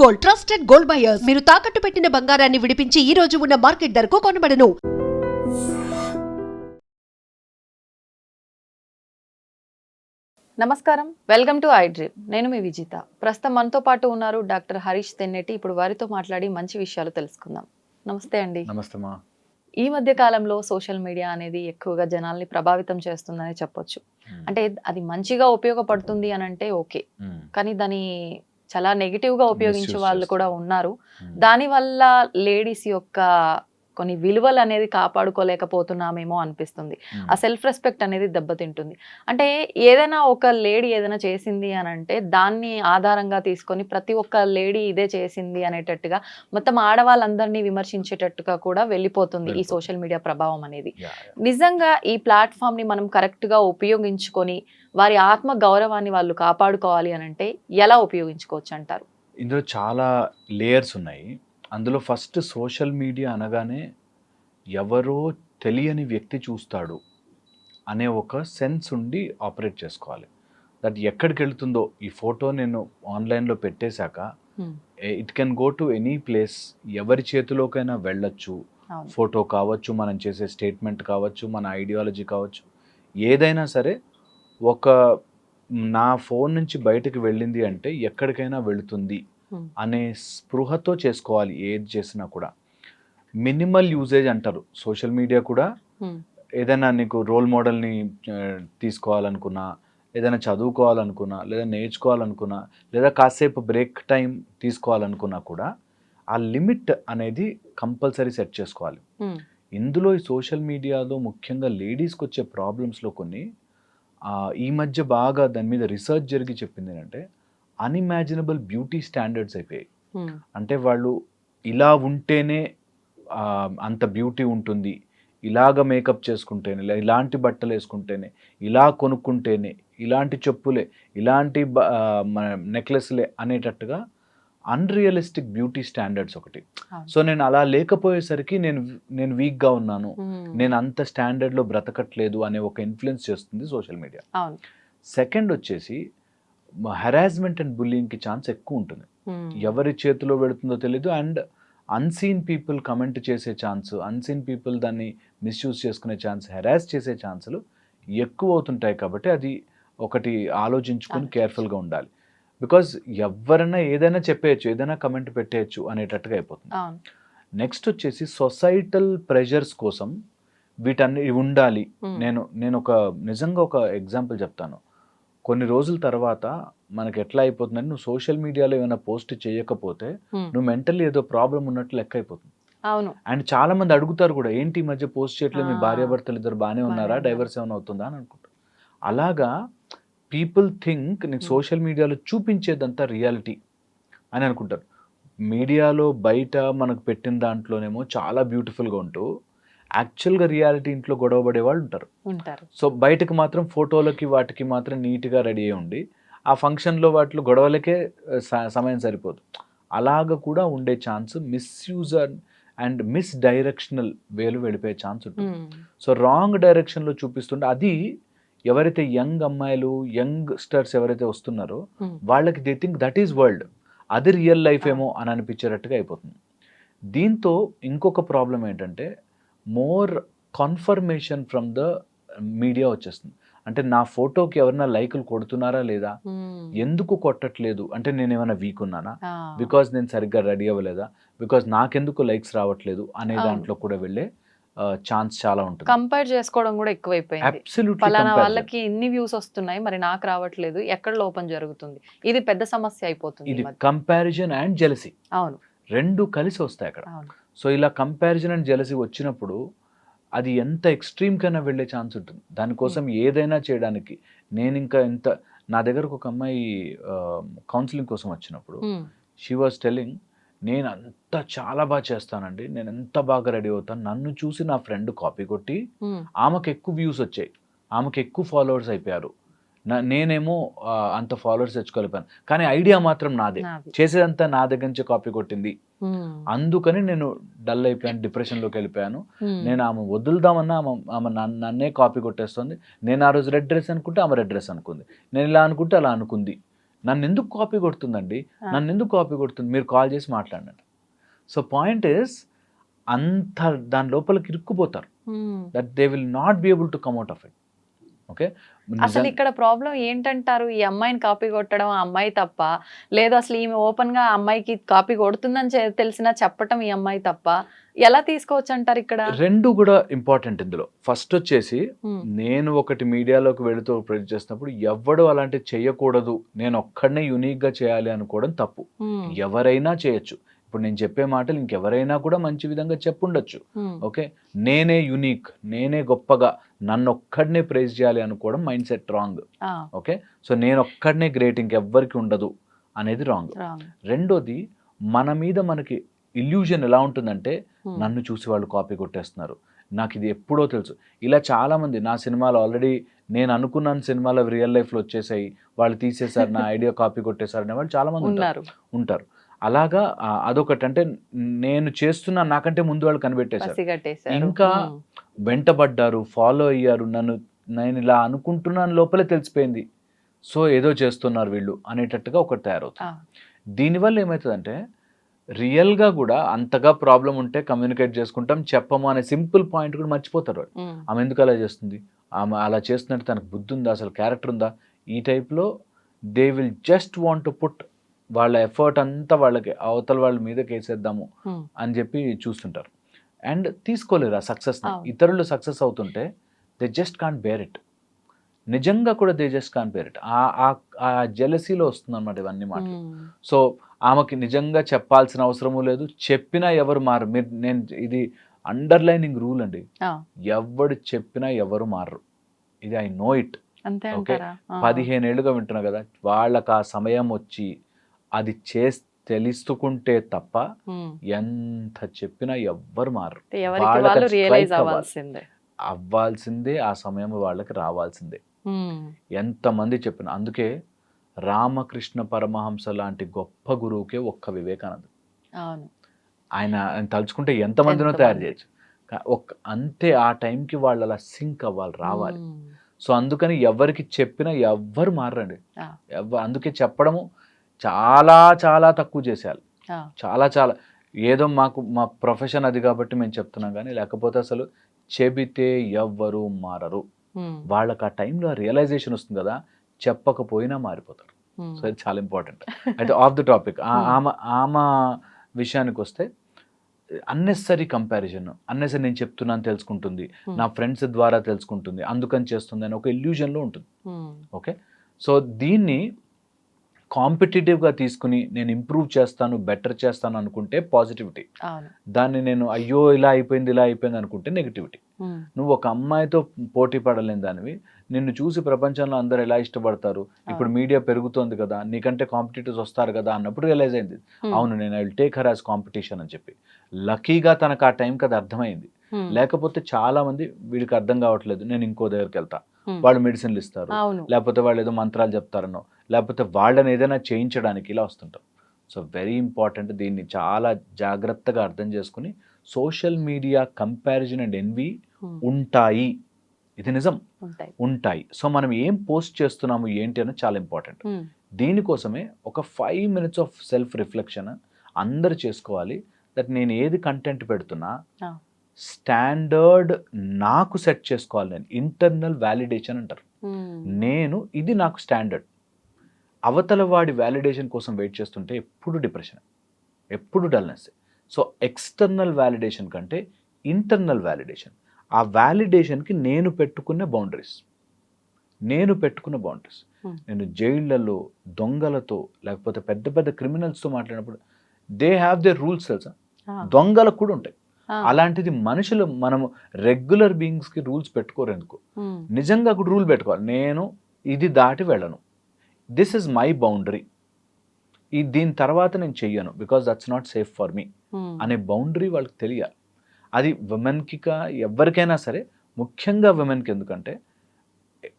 Gold trusted gold buyers మీరు తాకట్టు పెట్టిన బంగారాన్ని విడిపించి ఈ రోజు ఉన్న మార్కెట్ ధరకు కొనబడను. నమస్కారం. వెల్కమ్ టు ఐ డ్రీమ్ నేను మీ విజిత. ప్రస్తుతం మనతో పాటు ఉన్నారు డాక్టర్ హరీష్ తెన్నెటి ఇప్పుడు వారితో మాట్లాడి మంచి విషయాలు తెలుసుకుందాం. నమస్తే అండి. నమస్తే మా. ఈ మధ్య కాలంలో సోషల్ మీడియా అనేది ఎక్కువగా జనాల్ని ప్రభావితం చేస్తుందని చెప్పొచ్చు. అంటే అది మంచిగా ఉపయోగపడుతుంది అని అంటే ఓకే. మ్మ్. కానీ దాని చాలా నెగిటివ్గా ఉపయోగించే వాళ్ళు. కూడా ఉన్నారు మ్మ్. దాని వల్ల లేడీస్ యొక్క కొన్ని విలువలు అనేది కాపాడుకోలేకపోతున్నామేమో అనిపిస్తుంది మ్మ్. ఆ సెల్ఫ్ రెస్పెక్ట్ అనేది దెబ్బతింటుంది అంటే ఏదైనా ఒక లేడీ ఏదైనా చేసింది అని అంటే దాన్ని ఆధారంగా తీసుకొని ప్రతి ఒక్క లేడీ ఇదే చేసింది అనేటట్టుగా మొత్తం ఆడవాళ్ళందరినీ విమర్శించేటట్టుగా కూడా వెళ్ళిపోతుంది ఈ. సోషల్ మీడియా ప్రభావం అనేది. నిజంగా ఈ ప్లాట్ఫామ్ని మనం కరెక్ట్గా ఉపయోగించుకొని వారి ఆత్మ గౌరవాన్ని వాళ్ళు కాపాడుకోవాలి అని అంటే ఎలా ఉపయోగించుకోవచ్చు అంటారు ఇందులో చాలా లేయర్స్ ఉన్నాయి అందులో ఫస్ట్ సోషల్ మీడియా అనగానే ఎవరో తెలియని వ్యక్తి చూస్తాడు అనే ఒక సెన్స్ ఉండి ఆపరేట్ చేసుకోవాలి దట్ ఎక్కడికి వెళ్తుందో ఈ ఫోటో నేను ఆన్లైన్లో పెట్టేశాక. It can go to any place ఎవరి చేతిలోకైనా వెళ్ళొచ్చు ఫోటో కావచ్చు మనం చేసే స్టేట్మెంట్ కావచ్చు మన ఐడియాలజీ కావచ్చు ఏదైనా సరే ఒక నా ఫోన్ నుంచి బయటకు వెళ్ళింది అంటే ఎక్కడికైనా వెళుతుంది. అనే స్పృహతో చేసుకోవాలి ఏది చేసినా కూడా మినిమల్ యూజేజ్ అంటారు సోషల్ మీడియా కూడా Hmm. ఏదైనా నీకు రోల్ మోడల్ని తీసుకోవాలనుకున్నా ఏదైనా చదువుకోవాలనుకున్నా లేదా నేర్చుకోవాలనుకున్నా లేదా కాసేపు బ్రేక్ టైం తీసుకోవాలనుకున్నా కూడా ఆ లిమిట్ అనేది కంపల్సరీ సెట్ చేసుకోవాలి Hmm. ఇందులో ఈ సోషల్ మీడియాలో ముఖ్యంగా లేడీస్కి వచ్చే ప్రాబ్లమ్స్లో కొన్ని ఈ మధ్య బాగా దాని మీద రీసెర్చ్ జరిగి చెప్పింది ఏంటంటే అన్ఇమాజినబుల్ బ్యూటీ స్టాండర్డ్స్ అయిపోయాయి Hmm. అంటే వాళ్ళు ఇలా ఉంటేనే అంత బ్యూటీ ఉంటుంది ఇలాగ మేకప్ చేసుకుంటేనే ఇలా ఇలాంటి బట్టలు వేసుకుంటేనే ఇలా కొనుక్కుంటేనే ఇలాంటి చెప్పులే ఇలాంటి నెక్లెస్లే అనేటట్టుగా అన్రియలిస్టిక్ బ్యూటీ స్టాండర్డ్స్ ఒకటి. సో నేను అలా లేకపోయేసరికి నేను నేను వీక్గా ఉన్నాను Hmm. నేను అంత స్టాండర్డ్లో బ్రతకట్లేదు అనే ఒక ఇన్ఫ్లుయెన్స్ చేస్తుంది సోషల్ మీడియా సెకండ్ వచ్చేసి హెరాస్మెంట్ అండ్ బుల్లింగ్కి ఛాన్స్ ఎక్కువ ఉంటుంది Hmm. ఎవరి చేతిలో పెడుతుందో తెలియదు అండ్ అన్సీన్ పీపుల్ కమెంట్ చేసే ఛాన్స్ అన్సీన్ పీపుల్ దాన్ని మిస్యూజ్ చేసుకునే ఛాన్స్ హెరాస్ చేసే ఛాన్సులు ఎక్కువ అవుతుంటాయి కాబట్టి అది ఒకటి ఆలోచించుకొని ఆలోచించు. కేర్ఫుల్గా ఉండాలి బికాజ్ ఎవరైనా ఏదైనా చెప్పేయచ్చు ఏదైనా కమెంట్ పెట్టేయచ్చు అనేటట్టుగా అయిపోతుంది నెక్స్ట్ వచ్చేసి సొసైటల్ ప్రెషర్స్ కోసం వీటన్ని ఉండాలి Hmm. నేను నేను ఒక నిజంగా ఒక ఎగ్జాంపుల్ చెప్తాను కొన్ని రోజుల తర్వాత మనకి ఎట్లా అయిపోతుందంటే నువ్వు సోషల్ మీడియాలో ఏమైనా పోస్ట్ చేయకపోతే. నువ్వు మెంటల్లీ ఏదో ప్రాబ్లం ఉన్నట్లు లెక్క అయిపోతుంది అవును అండ్ చాలా మంది అడుగుతారు కూడా ఏంటి ఈ మధ్య పోస్ట్ చేయట్లేదు మీ. భార్యాభర్తలు ఇద్దరు బాగానే ఉన్నారా. డైవర్స్ ఏమైనా అవుతుందా అని అనుకుంటారు అలాగా పీపుల్ థింక్ నీకు. సోషల్ మీడియాలో చూపించేదంతా రియాలిటీ అని అనుకుంటారు మీడియాలో బయట మనకు పెట్టిన దాంట్లోనేమో చాలా బ్యూటిఫుల్గా ఉంటూ యాక్చువల్గా రియాలిటీ ఇంట్లో గొడవ పడే వాళ్ళు ఉంటారు. ఉంటారు. సో బయటకు మాత్రం ఫోటోలకి వాటికి మాత్రం నీట్గా రెడీ అయి ఉండి ఆ ఫంక్షన్లో వాటిలో గొడవలకే సమయం సరిపోదు. అలాగ కూడా ఉండే chance misuse and miss directional వేలు వెళ్ళిపోయే ఛాన్స్ ఉంటుంది. సో రాంగ్ డైరెక్షన్లో చూపిస్తుంటే అది ఎవరైతే యంగ్ అమ్మాయిలు యంగ్ స్టర్స్ ఎవరైతే వస్తున్నారో. వాళ్ళకి they think that is world. అది రియల్ లైఫ్ ఏమో అని అనిపించేటట్టుగా అయిపోతుంది. దీంతో ఇంకొక ప్రాబ్లం ఏంటంటే more confirmation from the media వచ్చేస్తుంది. అంటే నా ఫోటోకి ఎవరైనా లైకులు కొడుతున్నారా లేదా? Hmm. ఎందుకు కొట్టట్లేదు? అంటే నేను ఏమైనా వీక్ ఉన్నానా. బికాజ్ నేను సరిగ్గా రెడీ అవ్వలేదా? బికాజ్ నాకెందుకు లైక్స్ రావట్లేదు అనే. దాంట్లో కూడా వెళ్ళే ఛాన్స్ చాలా ఉంటుంది. కంపేర్ చేసుకోవడం కూడా ఎక్కువైపోయింది. ఫలానా వాళ్ళకి ఇన్ని వ్యూస్ వస్తున్నాయి మరి నాకు రావట్లేదు ఎక్కడ లోపం జరుగుతుంది? ఇది పెద్ద సమస్య అయిపోతుంది ఇది. కంపారిజన్ అండ్ జెలసీ అవును. రెండు కలిసి వస్తాయి అక్కడ. సో ఇలా కంపారిజన్ అండ్ జెలసీ వచ్చినప్పుడు అది ఎంత ఎక్స్ట్రీమ్ కైనా వెళ్ళే ఛాన్స్ ఉంటుంది. దానికోసం ఏదైనా చేయడానికి నేను ఇంకా ఎంత నా దగ్గరకు ఒక అమ్మాయి కౌన్సిలింగ్ కోసం వచ్చినప్పుడు Hmm. షీ వాజ్ టెల్లింగ్ నేను అంత చాలా బాగా చేస్తానండి. నేను ఎంత బాగా రెడీ అవుతాను. నన్ను చూసి నా ఫ్రెండ్ కాపీ కొట్టి Hmm. ఆమెకు ఎక్కువ వ్యూస్ వచ్చాయి. ఆమెకు ఎక్కువ ఫాలోవర్స్ అయిపోయారు. నేనేమో అంత ఫాలోవర్స్ తెచ్చుకోలేపాను కానీ ఐడియా మాత్రం నాదే. చేసేదంతా నా దగ్గర నుంచి కాపీ కొట్టింది. అందుకని నేను డల్ అయిపోయాను డిప్రెషన్లోకి వెళ్ళిపోయాను. Hmm. నేను ఆమె వదులుదామన్నా ఆమె ఆమె నన్ను- కాపీ కొట్టేస్తుంది. నేను ఆ రోజు రెడ్ డ్రెస్ అనుకుంటే ఆమె రెడ్ డ్రెస్ అనుకుంది. నేను ఇలా అనుకుంటే అలా అనుకుంది. నన్ను ఎందుకు కాపీ కొడుతుందండి. నన్ను ఎందుకు కాపీ కొడుతుంది? మీరు కాల్ చేసి మాట్లాడండి. సో పాయింట్ ఇస్ అంత దాని లోపలికి ఇరుక్కుపోతారు. That they will not be able to come out of it okay? అసలు ఇక్కడ ప్రాబ్లం ఏంటంటారు? ఈ అమ్మాయిని కాపీ కొట్టడం ఆ అమ్మాయి తప్ప లేదు అసలు ఈమె ఓపెన్గా అమ్మాయికి కాపీ కొడుతుందని తెలిసినా చెప్పటం ఈ అమ్మాయి తప్ప ఎలా తీసుకోవచ్చు అంటారు ఇక్కడ? రెండు కూడా ఇంపార్టెంట్ ఇందులో. ఫస్ట్ వచ్చేసి. నేను ఒకటి మీడియాలోకి వెళుతూ ప్రొడ్యూస్ చేసినప్పుడు ఎవడు అలాంటి చేయకూడదు. నేను ఒక్కడనే యూనిక్గా చేయాలి అనుకోవడం తప్పు. ఎవరైనా చేయొచ్చు. ఇప్పుడు నేను చెప్పే మాటలు ఇంకెవరైనా కూడా మంచి విధంగా చెప్పుండొచ్చు. ఓకే? నేనే యునీక్ నేనే గొప్పగా నన్ను ఒక్కడనే ప్రైజ్ చేయాలి అనుకోవడం mind set wrong okay so నేను ఒక్కడనే గ్రేట్ ఇంకెవ్వరికి ఉండదు అనేది రాంగ్. రెండోది మన మీద మనకి ఇల్యూజన్ ఎలా ఉంటుందంటే ఉమ్. నన్ను చూసి వాళ్ళు కాపీ కొట్టేస్తున్నారు. నాకు ఇది ఎప్పుడో తెలుసు. ఇలా చాలా మంది నా సినిమాలు ఆల్రెడీ నేను అనుకున్నాను సినిమాలు రియల్ లైఫ్లో వచ్చేసాయి. వాళ్ళు తీసేశారు నా ఐడియా కాపీ కొట్టేశారు అనే వాళ్ళు చాలా మంది ఉంటారు ఉంటారు. అలాగా అదొకటి అంటే నేను చేస్తున్నా నాకంటే ముందు వాళ్ళు కనిపెట్టేశారు. ఇంకా. వెంటబడ్డారు ఫాలో అయ్యారు నన్ను నేను ఇలా అనుకుంటున్నాను లోపలే తెలిసిపోయింది. సో ఏదో చేస్తున్నారు వీళ్ళు అనేటట్టుగా ఒకటి తయారవుతుంది. దీనివల్ల ఏమవుతుందంటే రియల్గా కూడా అంతగా ప్రాబ్లం ఉంటే కమ్యూనికేట్ చేసుకుంటాం చెప్పము అనే సింపుల్ పాయింట్ కూడా మర్చిపోతారు. ఆమె ఎందుకు అలా చేస్తుంది? ఆమె అలా చేస్తున్నట్టు తనకు బుద్ధి ఉందా అసలు క్యారెక్టర్ ఉందా? ఈ టైప్లో they will just want to put వాళ్ళ ఎఫర్ట్ అంతా వాళ్ళకి అవతల వాళ్ళ మీద కేసేద్దాము. అని చెప్పి చూస్తుంటారు. అండ్ తీసుకోలేరు ఆ సక్సెస్. ఇతరులు సక్సెస్ అవుతుంటే they just can't bear it నిజంగా కూడా they just can't bear it ఆ జెలసీలో వస్తుంది అనమాట ఇవన్నీ మాట ఉమ్. సో ఆమెకి నిజంగా చెప్పాల్సిన అవసరము లేదు. చెప్పినా ఎవరు మారు. మీరు నేను ఇది అండర్లైనింగ్ రూల్ అండి. ఎవడు చెప్పినా ఎవరు మారరు. ఇది ఐ నో ఇట్ ఓకే. పదిహేను ఏళ్ళుగా వింటున్నా కదా వాళ్ళకి ఆ సమయం వచ్చి అది చేసి తెలుసుకుంటే తప్ప. ఎంత చెప్పినా ఎవ్వరు అవ్వాలి. అవ్వాల్సిందే అవ్వాల్సిందే ఆ సమయం వాళ్ళకి రావాల్సిందే ఉమ్. ఎంతమంది చెప్పిన అందుకే రామకృష్ణ పరమహంస లాంటి గొప్ప గురువుకే ఒక్క వివేకానంద ఆయన ఆయన తలుచుకుంటే ఎంతమందినో ఎంతమంది. తయారు చేయొచ్చు ఒక్క అంతే ఆ టైంకి వాళ్ళు అలా సింక్ అవ్వాలి రావాలి. సో అందుకని ఎవరికి చెప్పినా ఎవ్వరు మారండి అందుకే చెప్పడము చాలా చాలా తక్కువ చేసేయాలి. చాలా చాలా ఏదో మాకు మా ప్రొఫెషన్ అది కాబట్టి మేము చెప్తున్నాం కానీ లేకపోతే అసలు చెబితే ఎవ్వరు మారరు. వాళ్ళకి ఆ టైంలో రియలైజేషన్ వస్తుంది కదా చెప్పకపోయినా మారిపోతారు. సో ఇది చాలా ఇంపార్టెంట్ అయితే ఆఫ్ ద టాపిక్. ఆమె ఆమె విషయానికి వస్తే అన్నెసరీ కంపారిజన్ అన్నెసరీ నేను చెప్తున్నాను తెలుసుకుంటుంది. నా ఫ్రెండ్స్ ద్వారా తెలుసుకుంటుంది అందుకని చేస్తుంది అని ఒక ఇల్యూజన్లో ఉంటుంది. ఓకే సో దీన్ని కాంపిటేటివ్గా తీసుకుని నేను ఇంప్రూవ్ చేస్తాను బెటర్ చేస్తాను అనుకుంటే పాజిటివిటీ. దాన్ని నేను అయ్యో ఇలా అయిపోయింది ఇలా అయిపోయింది అనుకుంటే నెగిటివిటీ. నువ్వు ఒక అమ్మాయితో పోటీ పడలేని దానివి. నిన్ను చూసి ప్రపంచంలో అందరు ఎలా ఇష్టపడతారు? ఇప్పుడు మీడియా పెరుగుతోంది కదా నీకంటే కాంపిటేటివ్స్ వస్తారు కదా అన్నప్పుడు రియలైజ్ అయింది. అవును నేను I will take her as competition అని చెప్పి. లక్కీగా తనకు ఆ టైంకి అది అర్థమైంది. లేకపోతే చాలా మంది వీడికి అర్థం కావట్లేదు నేను ఇంకో దగ్గరికి వెళ్తా. వాళ్ళు మెడిసిన్లు ఇస్తారు. లేకపోతే వాళ్ళు ఏదో మంత్రాలు చెప్తారనో. లేకపోతే వాళ్ళని ఏదైనా చేయించడానికి ఇలా వస్తుంటాం. సో వెరీ ఇంపార్టెంట్ దీన్ని చాలా జాగ్రత్తగా అర్థం చేసుకుని social media comparison and envy. ఉంటాయి. ఇది నిజం. ఉంటాయి. సో మనం ఏం పోస్ట్ చేస్తున్నాము ఏంటి అనేది చాలా ఇంపార్టెంట్ ఉమ్. దీనికోసమే ఒక five minutes of self reflection అందరు చేసుకోవాలి. దట్ నేను ఏది కంటెంట్ పెడుతున్నా. స్టాండర్డ్ నాకు సెట్ చేసుకోవాలి నేను. ఇంటర్నల్ వ్యాలిడేషన్ అంటారు. ఉమ్. నేను ఇది నాకు స్టాండర్డ్ అవతల వాడి వ్యాలిడేషన్ కోసం వెయిట్ చేస్తుంటే ఎప్పుడు డిప్రెషన్ ఎప్పుడు డల్నెస్ సో ఎక్స్టర్నల్ వ్యాలిడేషన్ కంటే ఇంటర్నల్ వ్యాలిడేషన్ ఆ వ్యాలిడేషన్కి నేను పెట్టుకున్న బౌండరీస్ నేను పెట్టుకున్న బౌండరీస్ Hmm. నేను జైళ్ళలో దొంగలతో లేకపోతే పెద్ద పెద్ద క్రిమినల్స్తో మాట్లాడినప్పుడు దే హ్యావ్ దే రూల్స్ తెలుసా. దొంగలకు కూడా ఉంటాయి. అలాంటిది మనుషులు మనము రెగ్యులర్ బీయింగ్స్కి రూల్స్ పెట్టుకోరు ఎందుకు? ఉమ్. నిజంగా ఒక రూల్ పెట్టుకోవాలి. నేను ఇది దాటి వెళ్ళను. దిస్ ఇస్ మై బౌండరీ ఈ దీని తర్వాత నేను చెయ్యను because that's not safe for me. అనే బౌండరీ వాళ్ళకి తెలియాలి. అది ఉమెన్కి ఎవరికైనా సరే ముఖ్యంగా ఉమెన్కి ఎందుకంటే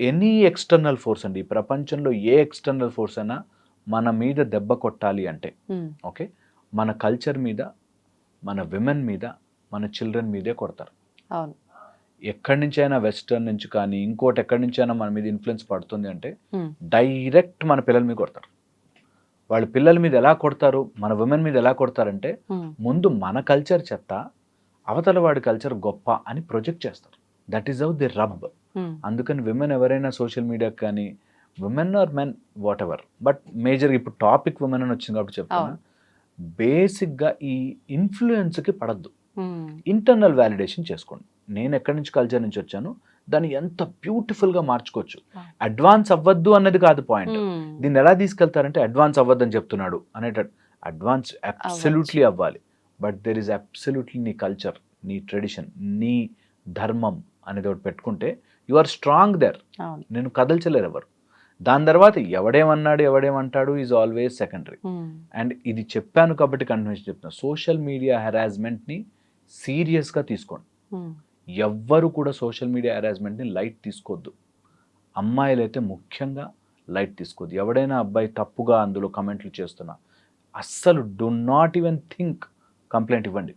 ఎనీ ఎక్స్టర్నల్ ఫోర్స్ అండి ఈ ప్రపంచంలో ఏ ఎక్స్టర్నల్ ఫోర్స్ అయినా మన మీద దెబ్బ కొట్టాలి అంటే. ఓకే మన కల్చర్ మీద మన విమెన్ మీద మన చిల్డ్రన్ మీదే కొడతారు. అవును. ఎక్కడి నుంచి అయినా వెస్టర్న్ నుంచి కానీ ఇంకోటి ఎక్కడి నుంచి అయినా మన మీద ఇన్ఫ్లుయెన్స్ పడుతుంది అంటే. డైరెక్ట్ మన పిల్లల మీద కొడతారు. వాళ్ళ పిల్లల మీద ఎలా కొడతారు? మన ఉమెన్ మీద ఎలా కొడతారంటే ముందు మన కల్చర్ చెత్త అవతల వాడి కల్చర్ గొప్ప అని ప్రొజెక్ట్ చేస్తారు. That is how the rub అందుకని విమెన్ ఎవరైనా సోషల్ మీడియాకి కానీ women or men whatever but major ఇప్పుడు టాపిక్ విమెన్ అని వచ్చింది కాబట్టి చెప్తాను. బేసిక్గా ఈ ఇన్ఫ్లుయెన్స్కి పడద్దు. ఇంటర్నల్ వ్యాలిడేషన్ చేసుకోండి. నేను ఎక్కడి నుంచి కల్చర్ నుంచి వచ్చాను దాన్ని ఎంత బ్యూటిఫుల్గా మార్చుకోవచ్చు. Ah. అడ్వాన్స్ అవ్వద్దు అన్నది కాదు పాయింట్ దీన్ని ఎలా తీసుకెళ్తారంటే అడ్వాన్స్ అవ్వద్దని చెప్తున్నాడు అనేట అడ్వాన్స్ అబ్సల్యూట్లీ అవ్వాలి. బట్ దెర్ ఇస్ అబ్సల్యూట్లీ నీ కల్చర్ నీ ట్రెడిషన్ నీ ధర్మం అనేది ఒకటి పెట్టుకుంటే యు ఆర్ స్ట్రాంగ్ దర్ నేను కదల్చలేరు ఎవరు. దాని తర్వాత ఎవడేమన్నాడు ఎవడేమంటాడు ఈజ్ ఆల్వేస్ సెకండరీ అండ్ ఇది చెప్పాను కాబట్టి కన్ఫర్మేషన్ చెప్తున్నా. సోషల్ మీడియా హెరాస్మెంట్ని సీరియస్గా తీసుకోండి. ఎవ్వరు కూడా సోషల్ మీడియా హెరాస్మెంట్ని లైట్ తీసుకోవద్దు అమ్మాయిలైతే ముఖ్యంగా లైట్ తీసుకోవద్దు ఎవడైనా అబ్బాయి తప్పుగా అందులో కమెంట్లు చేస్తున్నా అస్సలు do not even think complaint ఇవ్వండి.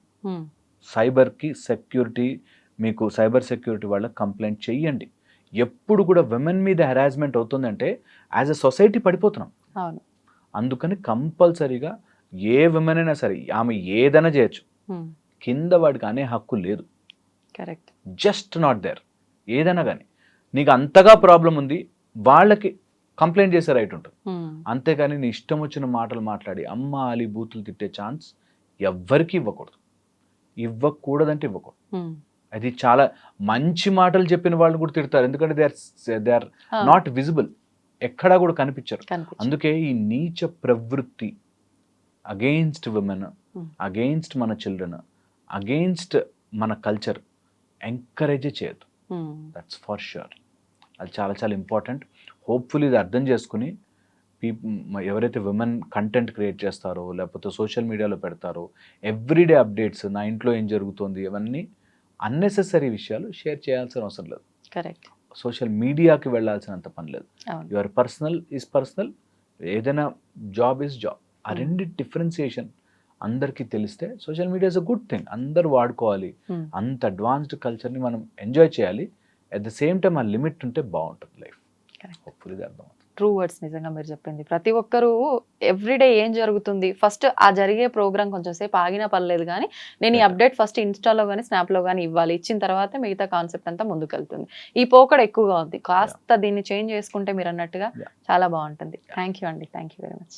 సైబర్కి సెక్యూరిటీ మీకు సైబర్ సెక్యూరిటీ వాళ్ళకి కంప్లైంట్ చెయ్యండి. ఎప్పుడు కూడా విమెన్ మీద హెరాస్మెంట్ అవుతుందంటే యాజ్ ఎ సొసైటీ పడిపోతున్నాం. అవును. అందుకని కంపల్సరీగా ఏ విమెన్ అయినా సరే ఆమె ఏదైనా చేయొచ్చు. కింద వాడికి అనే హక్కు లేదు. కరెక్ట్. Just not there. ఏదైనా కానీ నీకు అంతగా ప్రాబ్లం ఉంది వాళ్ళకి కంప్లైంట్ చేసే రైట్ ఉంటుంది. అంతేగాని నీ ఇష్టం వచ్చిన మాటలు మాట్లాడి అమ్మ అలి బూతులు తిట్టే ఛాన్స్ ఎవ్వరికీ ఇవ్వకూడదు. ఇవ్వకూడదంటే ఇవ్వకూడదు. అది చాలా మంచి మాటలు చెప్పిన వాళ్ళు కూడా తిడతారు. ఎందుకంటే they are they are not visible. ఎక్కడా కూడా కనిపించరు. కనిపించు. అందుకే ఈ నీచ ప్రవృత్తి అగెయిన్స్ట్ Hmm. అగెయిన్స్ట్ మన చిల్డ్రన్ అగెయిన్స్ట్ మన కల్చర్ ఎంకరేజ్ చేయదు దట్స్ ఫర్ షూర్ అది చాలా చాలా ఇంపార్టెంట్ హోప్ఫుల్ ఇది అర్థం చేసుకుని పీప్ ఎవరైతే విమెన్ కంటెంట్ క్రియేట్ చేస్తారో లేకపోతే సోషల్ మీడియాలో పెడతారో ఎవ్రీడే అప్డేట్స్ నా ఇంట్లో ఏం జరుగుతుంది ఇవన్నీ అన్నెసెసరీ విషయాలు షేర్ చేయాల్సిన అవసరం లేదు. కరెక్ట్ సోషల్ మీడియాకి వెళ్ళాల్సినంత పని లేదు. యువర్ పర్సనల్ ఈజ్ పర్సనల్ ఏదైనా జాబ్ ఈజ్ జాబ్ ఆ Hmm. రెండు డిఫరెన్సియేషన్ అందరికీ తెలిస్తే social media is a good thing. అందరూ వాడుకోవాలి. ఉమ్, అంత అడ్వాన్స్డ్ కల్చర్ని మనం ఎంజాయ్ చేయాలి. అట్ ద సేమ్ టైం ఆ లిమిట్ ఉంటే బాగుంటుంది లైఫ్. అర్థం ట్రూ వర్డ్స్ నిజంగా మీరు చెప్పింది. ప్రతి ఒక్కరూ ఎవ్రీడే ఏం జరుగుతుంది? ఫస్ట్ ఆ జరిగే ప్రోగ్రామ్ కొంచెం సేపు ఆగినా పర్లేదు కానీ నేను ఈ. అప్డేట్ ఫస్ట్ ఇన్స్టాలో కానీ స్నాప్లో కానీ ఇవ్వాలి. ఇచ్చిన తర్వాత మిగతా కాన్సెప్ట్ అంతా ముందుకెళ్తుంది. ఈ పోకడ ఎక్కువగా ఉంది. కాస్త దీన్ని చేంజ్ చేసుకుంటే మీరు అన్నట్టుగా. చాలా బాగుంటుంది. థ్యాంక్ యూ అండి. Thank you very much